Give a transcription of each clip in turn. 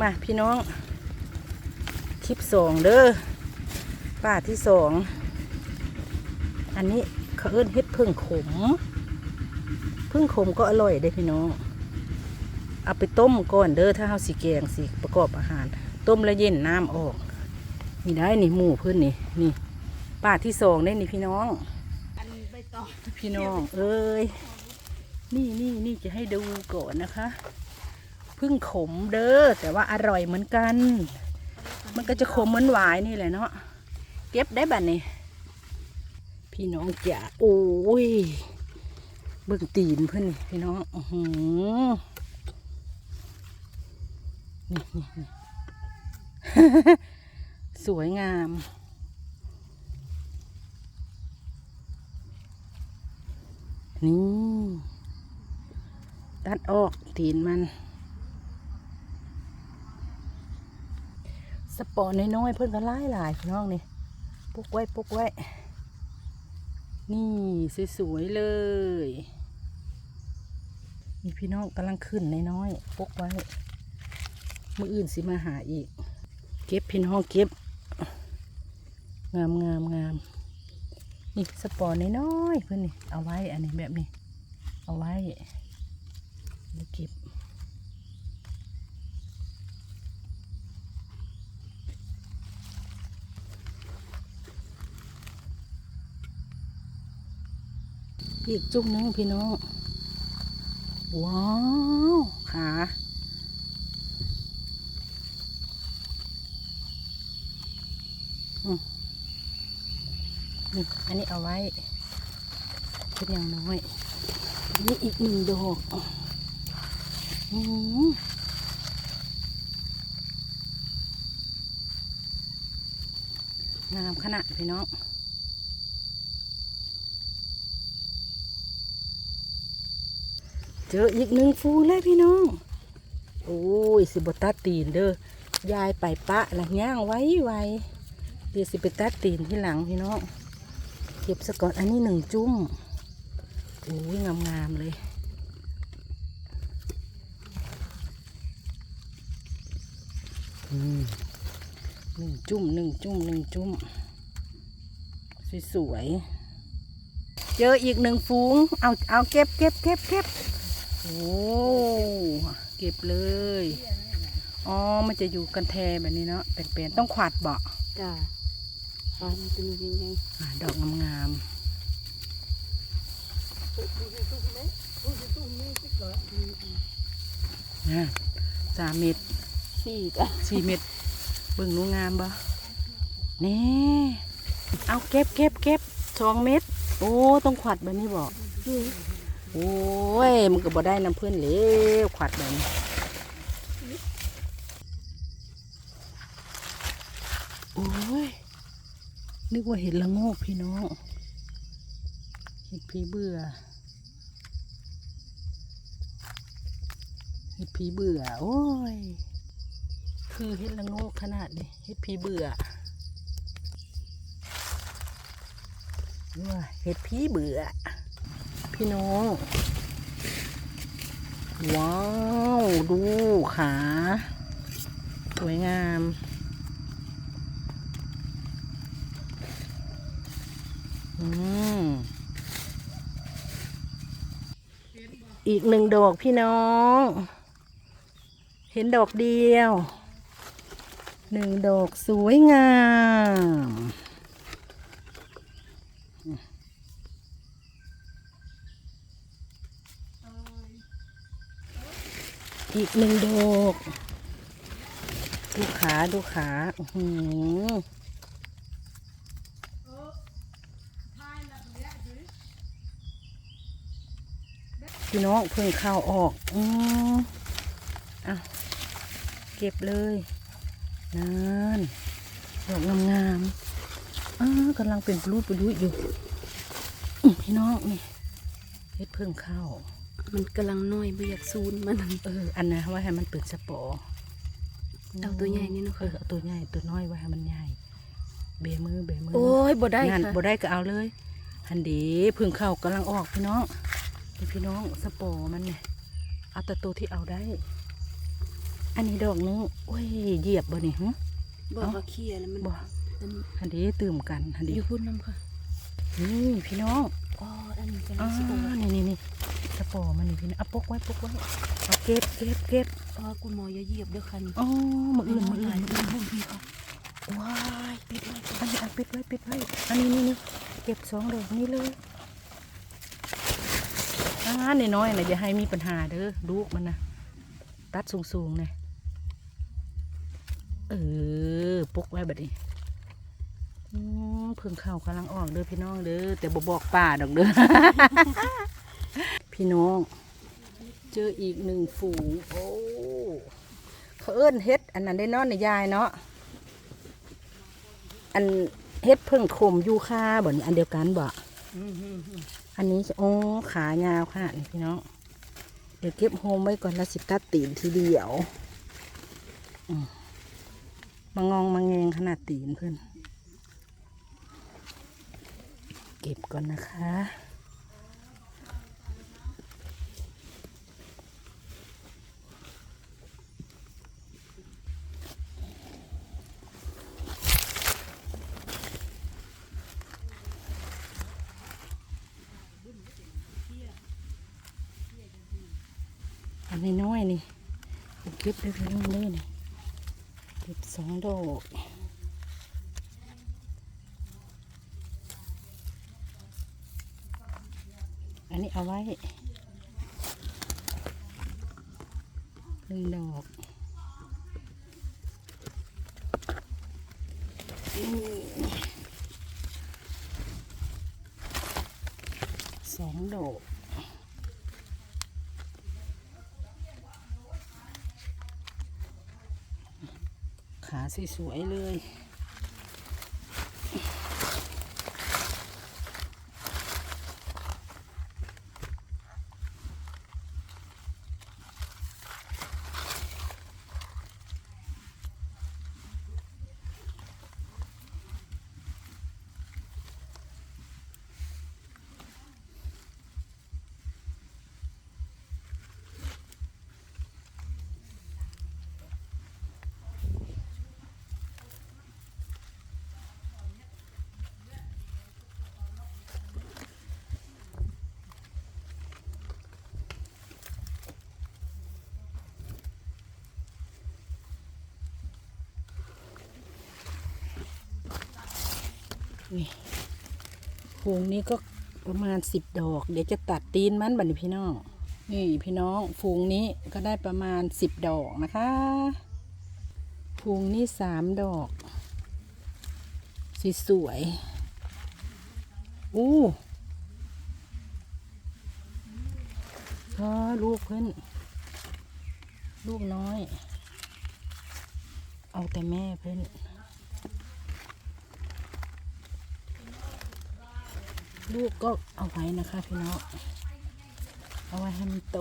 มาพี่น้อง คลิปสองเด้อป้าที่สอง อันนี้เขาเอิ้นเฮ็ดพึ่งขม พึ่งขมก็อร่อยเด้อพี่น้อง เอาไปต้มก่อนเด้อถ้าเฮาสิแกงสิประกอบอาหาร ต้มแล้วเย็นน้ำออก นี่ได้นี่หมูเพื่อนนี่นี่ป้าที่สองได้นี่พี่น้องอันใบตองพี่น้อง เอ้ย นี่นี่นี่จะให้ดูก่อนนะคะ พึ่งขมเด้อแต่ว่าอร่อยเหมือนกัน มันก็จะขมเหมือนหวายนี่แหละเนาะเก็บได้บัดนี้ พี่น้องจ๋าโอ้ยเบิ่งตีนเพื่อนนี่พี่น้องอือหือนี่นี่นี่สวยงาม นี่ ตัดออกตีนมัน สปอร์น้อยๆเพิ่นก็ไล่หลายพี่น้องนี่ปุกไว้ปุกไว้ นี่สวยๆเลยมีพี่น้องกำลังขึ้นน้อยๆปุกไว้มืออื่นสิมาหาอีก เก็บพี่น้องเก็บ งามงามงามนี่สปอร์น้อยๆเพื่อนนี่เอาไว้อันนี้แบบนี้ เอาไว้เก็บ อีกจุกหนึงพี่น้อง ว้าว ขาอืมนี่อันนี้เอาไว้เป็นอย่างน้อย นี่อีกหนึ่งดอกอืมงามขนาดพี่น้อง เจออีกหนึ่งฟูเลยพี่น้อง โอ้ย สิบตัดตีนเด้อยายไปปะละย่างไว้ไว้เดี๋ยวสิไปตัดตีนที่หลังพี่น้อง เก็บสะก่อนอันนี้หนึ่งจุ้มโอ้ยงามๆเลยหนึ่งจุ้มหนึ่งจุ้มหนึ่งจุ้ม สวยๆ เจออีกหนึ่งฟูง เอาเอาเก็บเก็บเก็บเก็บ เก็บเลย อ๋อ มันจะอยู่กันแทแบบนี้เนาะแปลนๆต้องขวัดเบาะจ้าตอนเป็นยังไงอ่าดอกงามๆนะสามเม็ดสี่จ้ะสี่เม็ดเบิ่งหนูงามบ่นี่ เอาเก็บเก็บเก็บสองเม็ด โอ้ ต้องขวัดแบบนี้บอก โอ้ย มันก็บ่ได้น้ำเพื่อนเลวขวัดแบบโอ้ย นึกว่าเห็ดละโงกพี่น้องเห็ดผีเบื่อเห็ดผีเบื่อ โอ้ย คือเห็ดละโงกขนาดนี้เห็ดผีเบื่อว่าเห็ดผีเบื่อ พี่น้อง ว้าว ดูขา สวยงาม อืมอีกหนึ่งดอกพี่น้อง เห็นดอกเดียว หนึ่งดอกสวยงาม อีกหนึ่งดอกดูขาดูขาอือหือพี่น้องเพิ่งข้าวออก อืมอะเก็บเลยนั่นดอกงามๆอ้ากำลังเป็นปลูดปลุยอยู่ พี่น้องนี่เฮ็ดเพิ่งข้าว มันกำลังน้อยไม่อยากซูนมันเอออันนั้นไว้ให้มันเปิดสปอร์เอาตัวใหญ่นี่เนอะเออเอาตัวใหญ่ตัวน้อยไว้ให้มันใหญ่เบมือเบมือโอ้ยบ่ได้งานค่ะบ่ได้ก็เอาเลยหันดีเพึ่งเข้ากำลังออกพี่น้องนี่พี่น้องสปอร์มันเนี่ยเอาแต่ตัวที่เอาได้ อันนี้ดอกนึงโอ้ยเหยียบบ่นี่หึบอกว่าเคลียร์แล้วมันบ่มันอันนี้ตื่มกันอันอนี้ยู่พุ่นน้ำค่ะ นี่พี่น้อง อ๋ออันนี้เป็นอ๋อสิบบอกว่านี่นี่นี่กระป๋อมันนี่พี่น้องเอาปกไว้ปกไว้เอาเก็บเก็บเก็บอ๋อคุณหมออย่าเหยียบเด้อค่ะนี่อ๋อมืออื่นมืออื่นมืออื่นพี่ค่ะว้ายปิดไว้อันนี้เอาปิดไว้ปิดไว้อันนี้นี่นี่เก็บสองดอกนี้เลยอ่าน้อยๆนะอย่าให้มีปัญหาเด้อลูกมันนะตัดสูงๆนะเออปกไว้แบบนี้อืม เพิ่งเข้ากำลังออกเด้อพี่น้องเด้อแต่บบอกป่าดอกเด้อ พี่น้อง เจออีกหนึ่งฝูง โอ้เขาเอิ้นเฮ็ด อันนั้นได้นอนในยายเนาะ อันเฮ็ดเพิ่งขมยูคาบ่นี่อันเดียวกันบ่อันนี้โอ้ขายาวขนาดนี้พี่น้อง เดี๋ยวเก็บโฮมไว้ก่อนแล้วสิตัดตีนทีเดียวมางองมาแงงขนาดตีนเพื่อน เก็บก่อนนะคะอันนี้น้อยนี่เอาเก็บได้พี่น้องเลยนี่เก็บสองดอก หนึ่งดอกสองดอกขาสวยๆเลย นี่ฟูงนี้ก็ประมาณสิบดอก เดี๋ยวจะตัดตีนมันบัดนี้พี่น้อง นี่พี่น้องฟูงนี้ก็ได้ประมาณสิบดอกนะคะฟูงนี้สามดอกสีสวยอู้อ๋อลูกเพิ่นลูกน้อย เอาแต่แม่เพิ่น ลูกก็เอาไว้นะคะพี่น้องเอาไว้ให้มันโต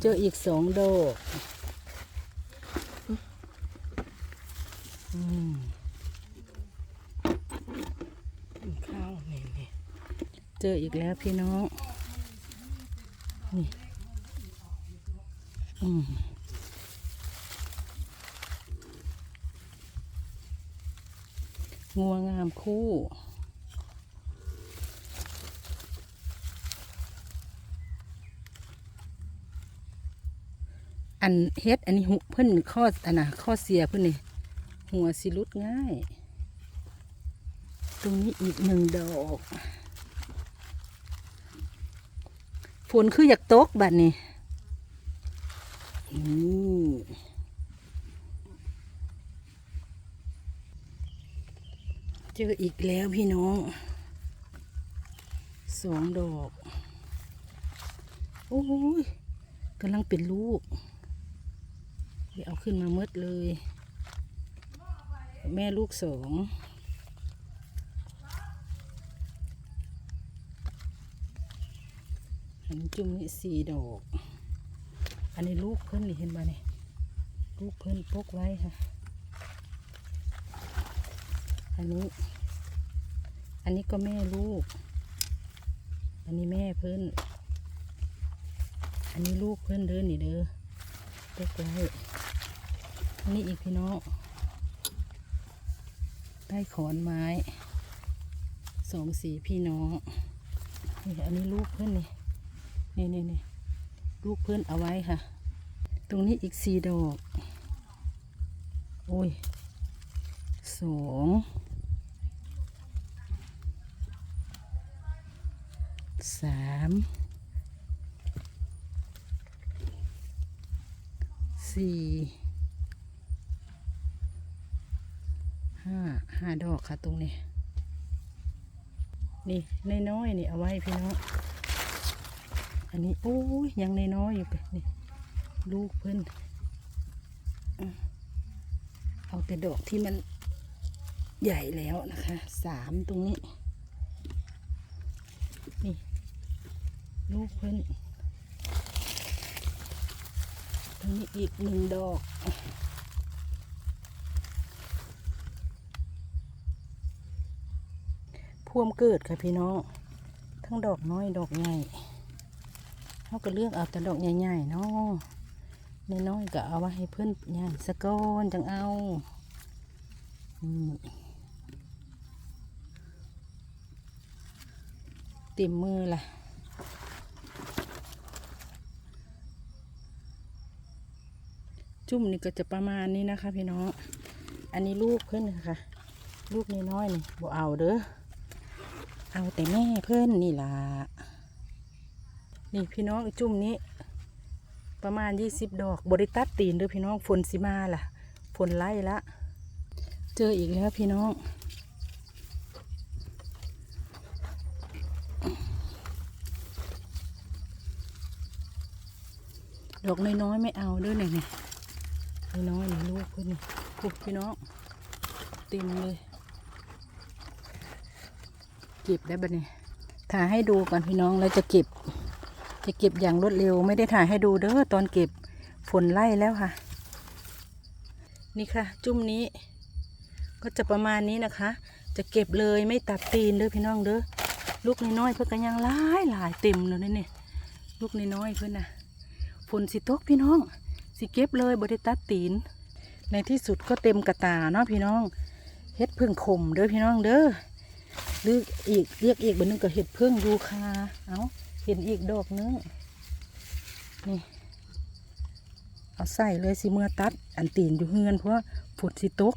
เจออีกสองดอกข้าวนี่นี่เจออีกแล้วพี่น้อง นี่ อืมงัวงามคู่ อันเฮ็ดอันนี้หุเพิ่นข้ออันน่ะข้อเสียเพิ่นนี่หัวสิลุดง่าย ตรงนี้อีกหนึ่งดอกฝนคืออยากตกบัดนี้นี่เจออีกแล้วพี่น้องสองดอก โอ้ยกำลังเป็นลูก เดี๋ยวเอาขึ้นมาเมดเลย แม่ลูกสองอันนี้จุ่มนี่สี่ดอก อันนี้ลูกเพิ่นนี่เห็นมเนี่ยลูกเพิ่นปกไว้ค่ะ อันนี้ อันนี้ก็แม่ลูก อันนี้แม่เพิ่นอันนี้ลูกเพิ่นเด้อนี่เด้อใกล้ นนี้อีกพี่น้องได้ขอนไม้สองสีพี่น้องนี่อันนี้ลูกเพื่อนนี่นี่นี่นี่ลูกเพื่อนเอาไว้ค่ะ ตรงนี้อีกสี่ดอกโอ้ยสองสามสี่ ห้าดอกค่ะตรงนี้ นี่น้อยๆนี่เอาไว้พี่น้อง อันนี้โอ้ยยังน้อยๆอยู่ไปนี่ลูกเพิ่นอะเอาแต่ดอกที่มันใหญ่แล้วนะคะสามตรงนี้ นี่ลูกเพิ่นตรงนี้อีกหนึ่งดอก พวมเกิดค่ะพี่น้อง ทั้งดอกน้อยดอกใหญ่เขาก็เลือกเอาแต่ดอกใหญ่ๆเนาะน้อยๆก็เอาไว้ให้เพื่อนใหญ่สะก้อนจังเอาเต็มมือล่ะจุ่มนี่ก็จะประมาณนี้นะคะพี่น้อง อันนี้ลูกเพื่อนค่ะ ลูกน้อยๆนี่บ่เอาเด้อ เอาแต่แม่เพื่อนนี่ล่ะ นี่พี่น้องจุ่มนี้ ประมาณยี่สิบดอกบริตัดตีนเด้อพี่น้องฝนสิมาล่ะ ฝนไล่ละ เจออีกแล้วพี่น้องดอกน้อยๆไม่เอาด้วยเนี่ยนี่น้อยๆนี่ลูกเพื่อนนี่พี่น้องเต็มเลย เก็บได้บะเนี่ถ่ายให้ดูก่อนพี่น้องแล้วจะเก็บ จะเก็บอย่างรวดเร็ว ไม่ได้ถ่ายให้ดูเด้อตอนเก็บฝนไล่แล้วค่ะ นี่ค่ะ จุ่มนี้ ก็จะประมาณนี้นะคะ จะเก็บเลยไม่ตัดตีนเด้อพี่น้องเด้อลูกน้อยเพื่อนก็ยังหลายหลายเต็มเลยนี่นี่ลูกน้อยเพื่อนนะฝนสิตกพี่น้องสิเก็บเลยบริตัดตีน ในที่สุดก็เต็มกระตาเนาะพี่น้องเฮ็ดพึ่งขมเด้อพี่น้องเด้อ หรืออีกเรียกอีกบันนึงก็เห็ดเพิ่งยูคาเอาเห็นอีกดอกนึงนี่เอาใส่เลยสิเมื่อตัด อันตีนอยู่เฮือนเพราะว่าฝนสิตก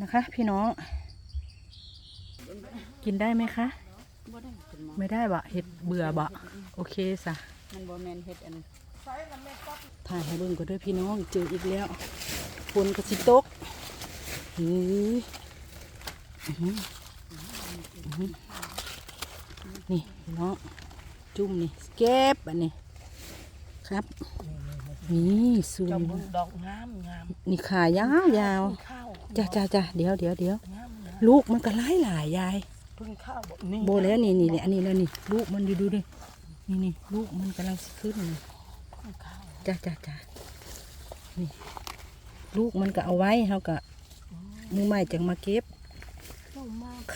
นะคะ พี่น้อง กินได้ไหมคะบ่ได้เป็นหมอไม่ได้บะเห็ดเบื่อบะโอเคสะมันบ่แมนเฮ็ดอันถ่ายให้เบิ่งก็ด้วยพี่น้องเจออีกแล้วฝนก็สิตกหืออื้อหืออื้อหือ นี่พี่น้องจุ่มนี่เก็บอันนี้ครับ นี่สวยจอมมากดอกงามงามนี่ขายาวยาวข้าวจ้าจ้าจ้าเดี๋ยวเดี๋ยวเดี๋ยวงามนะลูกมันก็หลายหลายยายเพิ่งข้าวบ่นี่โบแล้วนี่นี่นี่อันนี้แล้วนี่ลูกมันอยู่ดูดินี่นี่ลูกมันกำลังสิขึ้นนี่เพิ่งข้าวจ้าจ้าจ้านี่ลูกมันก็เอาไว้เขาก็มือใหม่จังมาเก็บเจ้ามา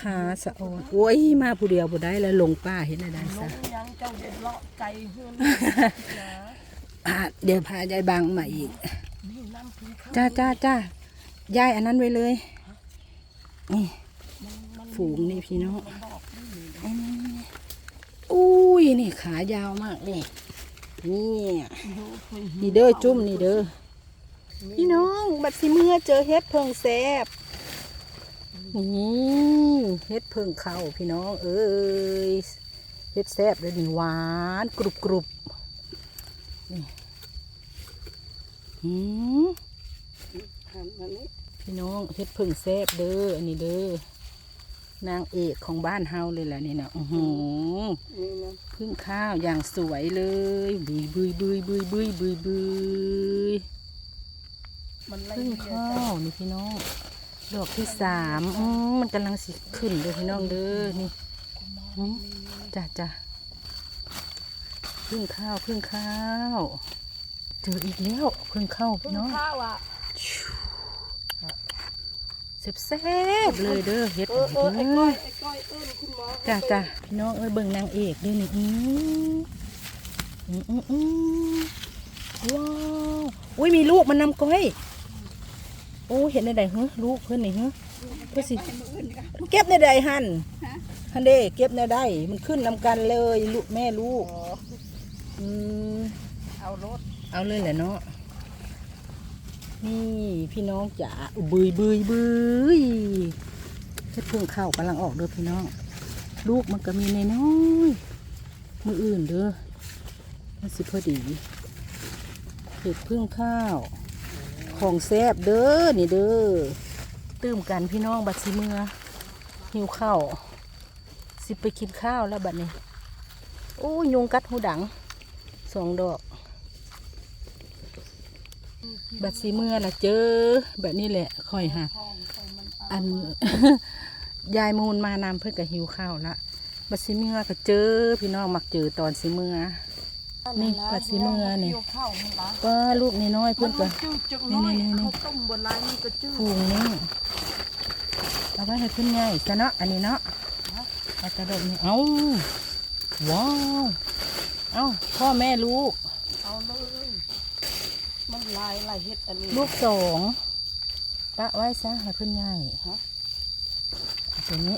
ขาสะออนโอ้ยมาผู้เดียวบ่ได้แล้วลงป้าเห็นอะไรลซะงยังเจ้าเด็ดเลาะไก่เฮือนนะอะเดี๋ยวพายายบางมาอีกนี่น้ำเพิ่งข้าวจ้าจ้าจ้ายายอันนั้นไว้เลยนี่มันมันฝูงนี่พี่น้องมันบอกนี่นี่อันนี้อุ้ยนี่ขายาวมากเลยนี่ดูเพิ่งนี่เด้อจุ่มนี่เด้อพี่น้องบัดสิเมื่อเจอเฮ็ดเพิงแซบ นี่เฮ็ดเพิงเข้าพี่น้องเอ้ยเฮ็ดแซบเลยนี่หวานกรุบกรุบนี่หืมหันมานี่พี่น้องเฮ็ดเพิงแซบเด้ออันนี้เด้อนางเอกของบ้านเฮาเลยล่ะนี่นะอือหือนี่นะพึ่งข้าวอย่างสวยเลยบุยบุยบุยบุยบุยบุยบุยมันไล่พึ่งเดียวข้าจ้ะวนี่พี่น้อง ดอกที่สามอืมมันกำลังสิขึ้นเลยพี่น้องเด้อนี่อืมจ้ะจ้ะพึ่งข้าวพึ่งข้าวเจออีกแล้วพึ่งข้าวเพิ่พี่งน้องข้าวอะเซ็บแซ่บๆเลยเด้อเฮ็ดเออเออไอ้เด้ก้ออยไอ้ก้อยเอิ้นคุณหมอจ้ะจ้ะพี่น้องเอ้ยเบิ่งนางเอกด้วยนี่อืมอืมอืมอืมว้าวอุ้ยมีลูกมันนำก้อย โอ้เห็นในใดเฮ้ลูกเพื่อนนี่เฮ้เพื่อสิมันเก็บในใดหันฮันเด้เก็บในใดมันขึ้นนำกันเลยลูกแม่ลูกอ๋ออืมเอารถเอาเลยแหละเนาะนี่พี่น้องจ๋าอุบุยบุยบุยเฮ็ดเพิ่งเข้าวกำลังออกเด้อพี่น้อง ลูกมันก็มีในน้อยๆมืออื่นเด้อมันสิพอดีเห็ดพึ่งข้าว ของแซบเด้อนี่เด้อตื้มกันพี่น้องบัดสิเมือหิวข้าวสิไปกินข้าวแล้วบัดนี้ โอ้ยุงกัดหูดังสองดอก บัดสีเมื่อนะเจอ แบบนี้แหละค่อยฮะห้องใส่มันเอาอันยายมูลมานำเพื่อนก็หิวข้าวละบัดสีเมื่อก็เจอพี่น้องมักเจอตอนสีเมื่อ นี่ปลาซิเมื่อนี่เกี่ยวข้าวมันละก็ลูกน้อยๆเพื่เพื่ออนนก็จืดจังน้อยนี่ๆๆเขาต้มบนลายนี่ก็จืดฟูงนี่เอาไว้ให้ขึ้นง่ายซะเนาะอันนี้เนาะเอากระโดดนี่เอาว้าวเอาพ่อแม่ลูกเอาเลยมันลายลายเฮ็ดอันนี้ลูกสองปะไว้ซะให้ขึ้นง่ายฮะเอาตัวนี้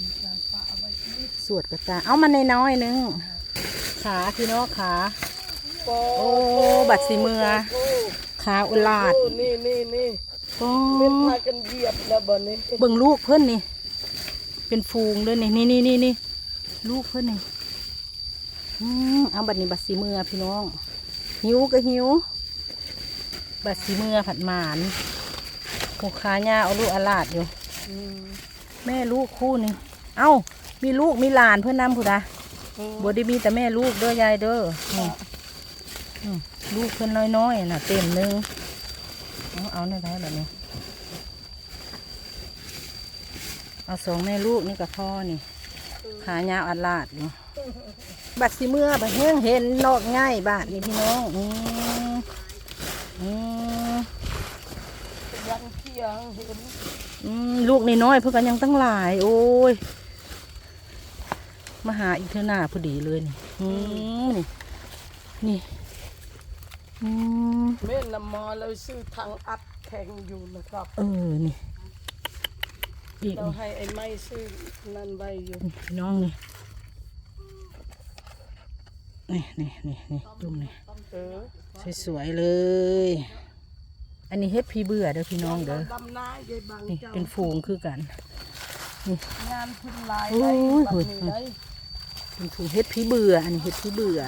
มีการปะเอาไว้นี่สวดกระตาเอามันในน้อยๆนึง ขาพี่น้องขาโอ้โอ้บัดสีเมือโอ้ขาอุลาดโอ้นี่นี่นี่โอ้เป็นพากันเหยียบแล้วบ่นี้เบิ่งลูกเพื่อนนี่ เป็นฟูงเลยนี่นี่นี่นี่นี่ลูกเพื่อนนี่อืมเอาบัดนี้บัดสีเมือพี่น้อง หิวก็หิว บัดสีเมือผัดหมานผูกขาหญ้าเอาลูกอลาดอยู่อืมแม่ลูกคู่นี่เอ้ามีลูกมีหลานเพื่อนนำผู้ใดอืม บได้มีแต่แม่ลูกเด้อยายเด้อนี่อืมลูกเพิ่นน้อยๆน่ะเต็มหนึงเอาเอาได้ได้แบบนี้ เอาสองแม่ลูกนี่กับพ่อนี่ ขายาวอัดลาดอยู่บัดสิเมื่อบัดเฮงเห็นนอกง่ายบาทนี่พี่น้องอืมอืมยังเที่ยงเห็น อืมลูกน้อยๆเพื่อกันยังตั้งหลาย โอ้ย มาหาอีกเท่าหน้าพอดีเลยนี่อืมนี่นี่อืมแม่นำมาเลยซื้อทางอัดแข็งอยู่นะครับเออนี่อีกเรานี่ให้ไอ้ไม้ซื้อนั่นไว้อยู่นี่พี่น้องนี่นี่นี่นี่นี่จุ่มนี่เออสวยๆเลย อันนี้เฮ็ดพี่เบื่อเด้อพี่น้องเด้อดำนายยายบางนี่เจ้าเป็นฟูงคือกัน งานพื้นลายโอ้ได้ยบัดนี้ได้ เป็นฟูงเฮ็ดพี่เบื่อ อันนี้เฮ็ดพี่เบื่อ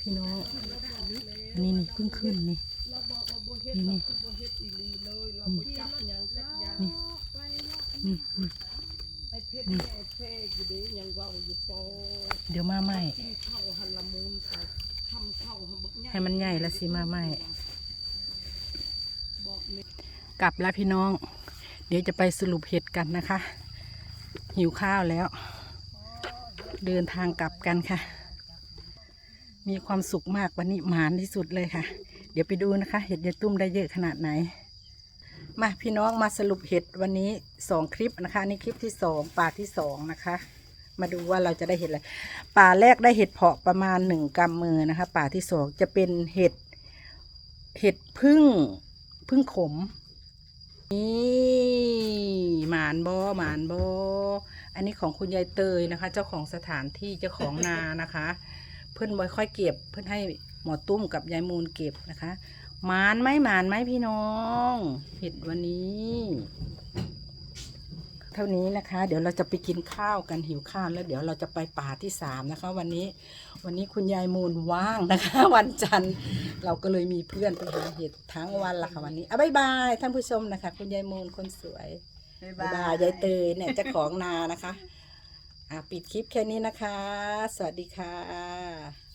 พี่น้องอันนี้นี่เพิ่งขึ้นนี่นี่นี่เลยเราบ่จับหยังสักว่างนี่นี่นี่ไอ้เพชรเนี่ยไอ้เพชรอยู่เด้ยังเว้าอยู่ปอเดี๋ยวมาใหม่ให้บักใหญ่ให้มันใหญ่ละสิมาใหม่กลับแล้วพี่น้อง เดี๋ยวจะไปสรุปเห็ดกันนะคะ หิวข้าวแล้ว เดินทางกลับกันค่ะ มีความสุขมากวันนี้หมานที่สุดเลยค่ะ เดี๋ยวไปดูนะคะ เห็ดยายตุ้มได้เยอะขนาดไหน มาพี่น้องมาสรุปเห็ดวันนี้สองคลิปนะคะอันนี่คลิปที่สองป่าที่สองนะคะ มาดูว่าเราจะได้เห็ดอะไรป่าแรกได้เห็ดเพาะประมาณหนึ่งกำมือนะคะ ป่าที่สองจะเป็นเห็ดเห็ดพึ่งพึ่งขมนี่หมานบอหมานบอ อันนี้ของคุณยายเตยนะคะ เจ้าของสถานที่เจ้าของนานะคะ เพื่อนไว้ค่อยเก็บ เพื่อนให้หมอตุ้มกับยายมูลเก็บนะคะหมานไหมหมานไหมพี่น้องเห็ดวันนี้ เท่านี้นะคะ เดี๋ยวเราจะไปกินข้าวกันหิวข้าวแล้ว เดี๋ยวเราจะไปป่าที่สามนะคะ วันนี้ วันนี้คุณยายมูลว่างนะคะ วันจันทร์เราก็เลยมีเพื่อนไปหาเห็ดทั้งวันละค่ะวันนี้อะบายบายท่านผู้ชมนะคะ คุณยายมูลคนสวย บายบาย ยายเตยเนี่ยเจ้าของนานะคะ อะปิดคลิปแค่นี้นะคะ สวัสดีค่ะ